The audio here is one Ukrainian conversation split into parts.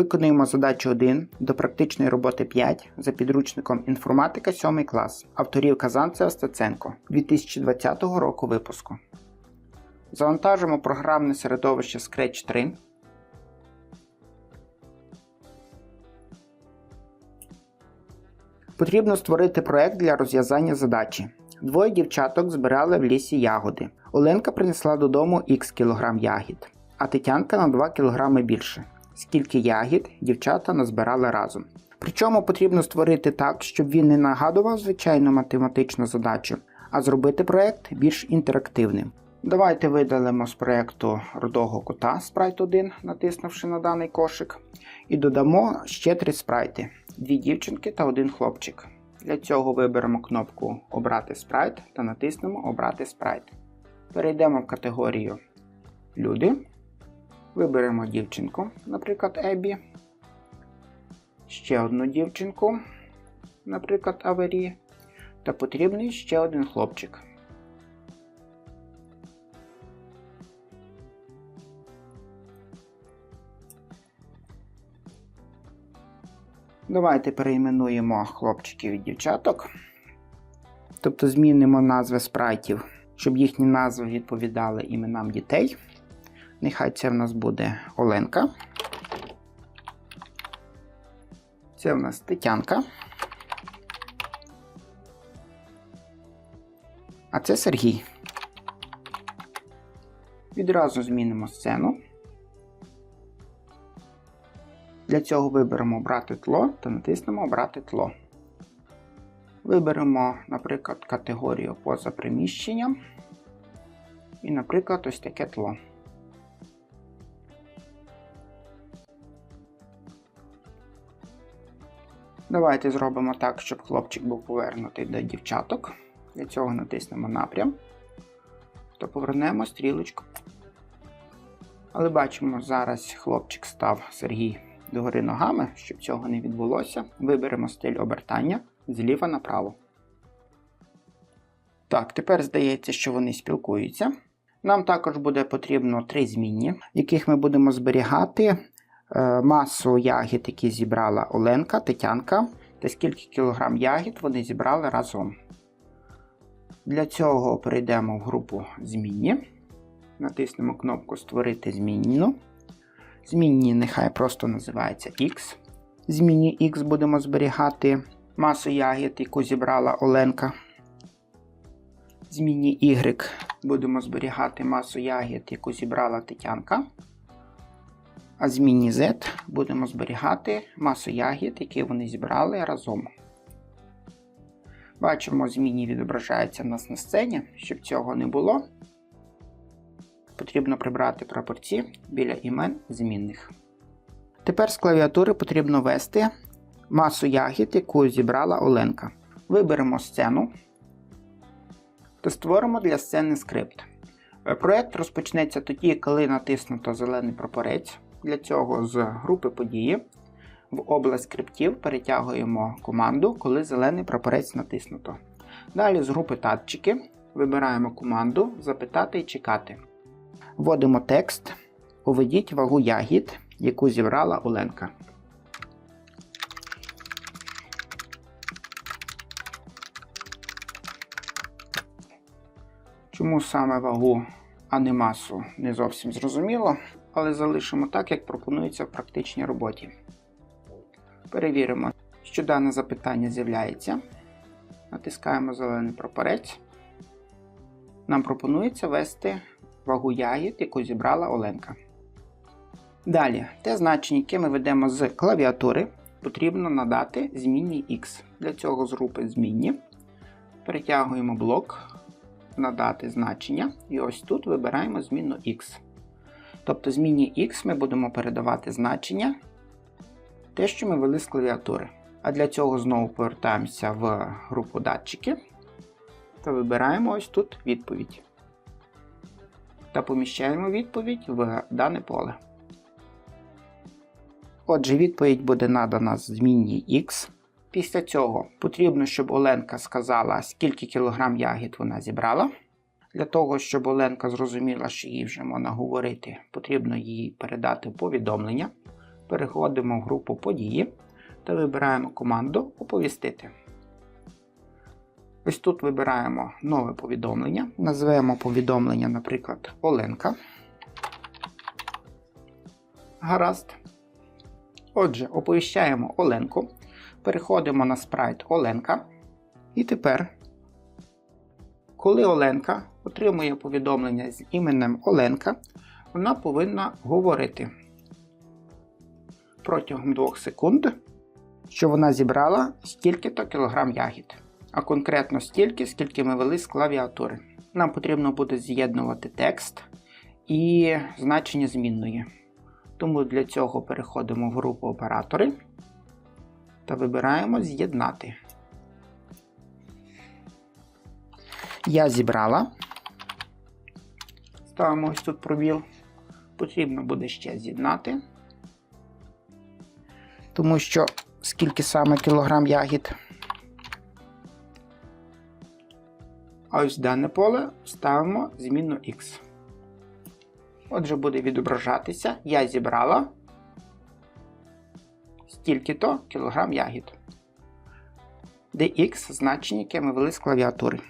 Виконуємо задачу 1 до практичної роботи 5 за підручником інформатика 7 клас авторів Казанцева Стеценко 2020 року випуску. Завантажимо програмне середовище Scratch 3. Потрібно створити проект для розв'язання задачі. Двоє дівчаток збирали в лісі ягоди. Оленка принесла додому х кілограм ягід, а Тетянка на 2 кг більше. Скільки ягід дівчата назбирали разом. Причому потрібно створити так, щоб він не нагадував звичайну математичну задачу, а зробити проект більш інтерактивним. Давайте видалимо з проекту рудого кота спрайт 1, натиснувши на даний кошик, і додамо ще три спрайти: дві дівчинки та один хлопчик. Для цього виберемо кнопку Обрати спрайт та натиснемо Обрати спрайт. Перейдемо в категорію Люди. Виберемо дівчинку, наприклад, Ебі. Ще одну дівчинку, наприклад, Авері. Та потрібний ще один хлопчик. Давайте перейменуємо хлопчиків і дівчаток. Тобто змінимо назви спрайтів, щоб їхні назви відповідали іменам дітей. Нехай це в нас буде Оленка. Це в нас Тетянка. А це Сергій. Відразу змінимо сцену. Для цього виберемо Обрати тло та натиснемо Обрати тло. Виберемо, наприклад, категорію поза приміщенням. І, наприклад, ось таке тло. Давайте зробимо так, щоб хлопчик був повернутий до дівчаток. Для цього натиснемо напрям та повернемо стрілочку. Але бачимо, зараз хлопчик став Сергій догори ногами, щоб цього не відбулося. Виберемо стиль обертання зліва направо. Так, тепер здається, що вони спілкуються. Нам також буде потрібно три змінні, яких ми будемо зберігати масу ягід, які зібрала Оленка, Тетянка, та скільки кілограм ягід вони зібрали разом. Для цього перейдемо в групу змінні. Натиснемо кнопку Створити змінну. Змінні нехай просто називається X. Змінні X будемо зберігати масу ягід, яку зібрала Оленка. Змінні Y будемо зберігати масу ягід, яку зібрала Тетянка. А змінні Z будемо зберігати масу ягід, які вони зібрали разом. Бачимо, змінні відображаються в нас на сцені. Щоб цього не було, потрібно прибрати прапорці біля імен змінних. Тепер з клавіатури потрібно ввести масу ягід, яку зібрала Оленка. Виберемо сцену та створимо для сцени скрипт. Проєкт розпочнеться тоді, коли натиснуто зелений прапорець. Для цього з групи події в область скриптів перетягуємо команду, коли зелений прапорець натиснуто. Далі з групи татчики вибираємо команду Запитати і чекати. Вводимо текст. Уведіть вагу ягід, яку зібрала Оленка. Чому саме вагу, а не масу, не зовсім зрозуміло, але залишимо так, як пропонується в практичній роботі. Перевіримо, що дане запитання з'являється. Натискаємо зелений прапорець. Нам пропонується ввести вагу ягід, яку зібрала Оленка. Далі, те значення, яке ми ведемо з клавіатури, потрібно надати змінній X. Для цього з групи змінні перетягуємо блок, надати значення, і ось тут вибираємо змінну X. Тобто зміні X ми будемо передавати значення, те, що ми ввели з клавіатури. А для цього знову повертаємося в групу датчики та вибираємо ось тут відповідь. Та поміщаємо відповідь в дане поле. Отже, відповідь буде надана змінній X. Після цього потрібно, щоб Оленка сказала, скільки кілограм ягід вона зібрала. Для того, щоб Оленка зрозуміла, що їй вже можна говорити, потрібно їй передати повідомлення. переходимо в групу події та вибираємо команду Оповістити. Ось тут вибираємо нове повідомлення. Назвемо повідомлення, наприклад, Оленка. Гаразд. Отже, оповіщаємо Оленку. Переходимо на спрайт Оленка. І тепер, коли Оленка отримує повідомлення з іменем Оленка, вона повинна говорити протягом 2 секунд, що вона зібрала стільки-то кілограм ягід. А конкретно стільки, скільки ми вели з клавіатури. Нам потрібно буде з'єднувати текст і значення змінної. Тому для цього переходимо в групу оператори та вибираємо З'єднати. Я зібрала. Ставимо ось тут пробіл. Потрібно буде ще з'єднати. Тому що скільки саме кілограм ягід. А ось дане поле ставимо змінну X. Отже, буде відображатися, я зібрала стільки-то кілограм ягід. Де X значення, яке ми ввели з клавіатури.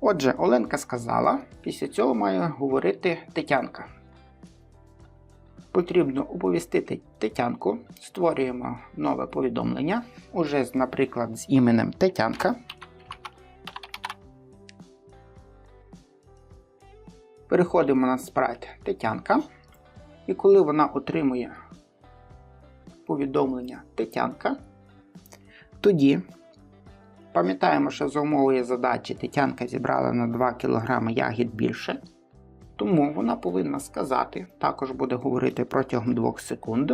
Отже, Оленка сказала, після цього має говорити Тетянка. Потрібно оповістити Тетянку, створюємо нове повідомлення, уже, наприклад, з іменем Тетянка. Переходимо на спрайт Тетянка. І коли вона отримує повідомлення Тетянка, тоді пам'ятаємо, що за умовою задачі Тетянка зібрала на 2 кг ягід більше. Тому вона повинна сказати, також буде говорити протягом 2 секунд,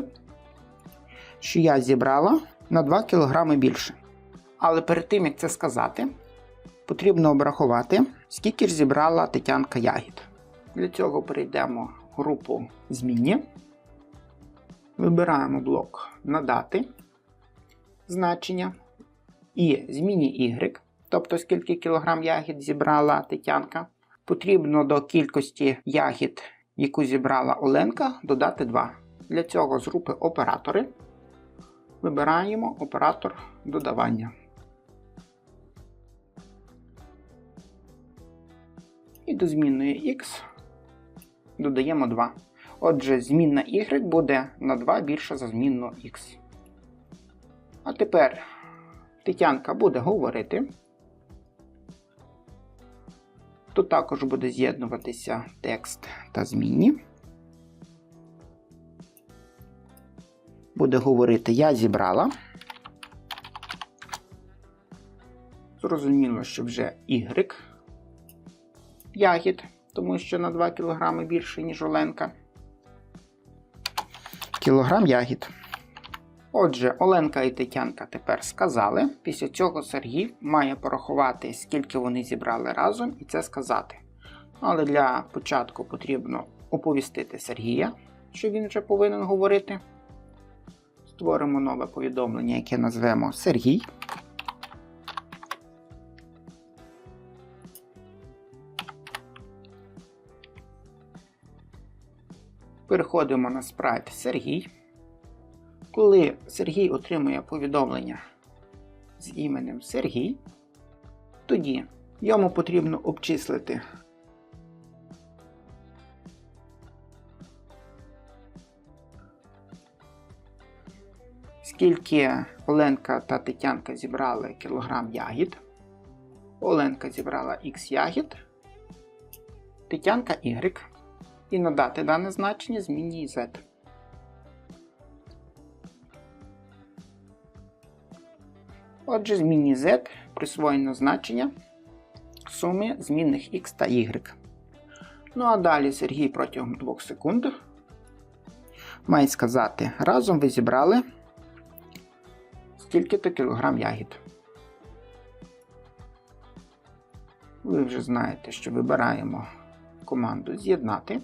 що я зібрала на 2 кг більше. Але перед тим, як це сказати, потрібно обрахувати, скільки ж зібрала Тетянка ягід. Для цього перейдемо в групу Зміні. Вибираємо блок Надати значення і зміні Y, тобто скільки кілограм ягід зібрала Тетянка. Потрібно до кількості ягід, яку зібрала Оленка, додати 2. Для цього з групи Оператори вибираємо оператор додавання. І до змінної X додаємо 2. Отже, змінна y буде на 2 більше за змінну x. А тепер Тетянка буде говорити. Тут також буде з'єднуватися текст та змінні. Буде говорити Я зібрала. Зрозуміло, що вже Y ягід тому що на 2 кг більше, ніж Оленка. Кілограм ягід. Отже, Оленка і Тетянка тепер сказали. Після цього Сергій має порахувати, скільки вони зібрали разом, і це сказати. Але для початку потрібно оповістити Сергія, що він вже повинен говорити. Створимо нове повідомлення, яке назвемо Сергій. Переходимо на спрайт Сергій. Коли Сергій отримує повідомлення з іменем Сергій, тоді йому потрібно обчислити скільки Оленка та Тетянка зібрали кілограм ягід. Оленка зібрала Х ягід, Тетянка Y і надати дане значення змінній z. Отже, змінній z присвоєно значення суми змінних x та y. Ну а далі Сергій протягом 2 секунд має сказати, разом ви зібрали стільки-то кілограм ягід. Ви вже знаєте, що вибираємо команду З'єднати.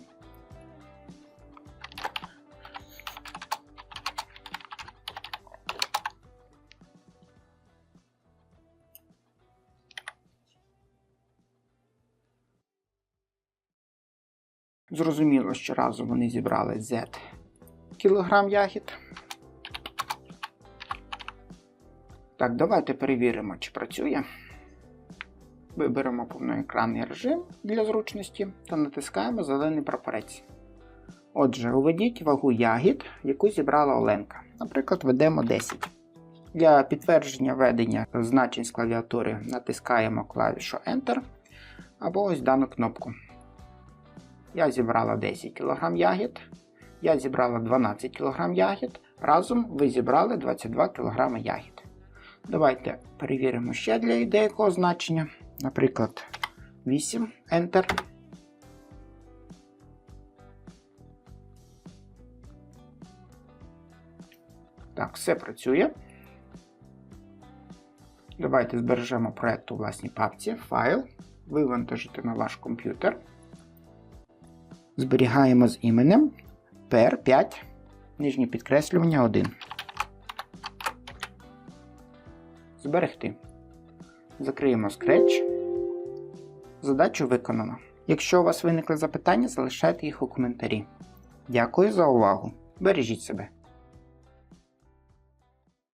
Зрозуміло, що разом вони зібрали Z кг ягід. Так, давайте перевіримо, чи працює. Виберемо повноекранний режим для зручності та натискаємо зелений прапорець. Отже, уведіть вагу ягід, яку зібрала Оленка. Наприклад, ведемо 10. Для підтвердження ведення значень з клавіатури натискаємо клавішу Enter або ось дану кнопку. Я зібрала 10 кг ягід. Я зібрала 12 кг ягід. Разом ви зібрали 22 кг ягід. Давайте перевіримо ще для деякого значення. Наприклад, 8 Enter. Так, все працює. Давайте збережемо проект у власній папці, файл, вивантажити на ваш комп'ютер. Зберігаємо з іменем PR5, нижнє підкреслювання 1. Зберегти. Закриємо Scratch. Задачу виконано. Якщо у вас виникли запитання, залишайте їх у коментарі. Дякую за увагу. Бережіть себе.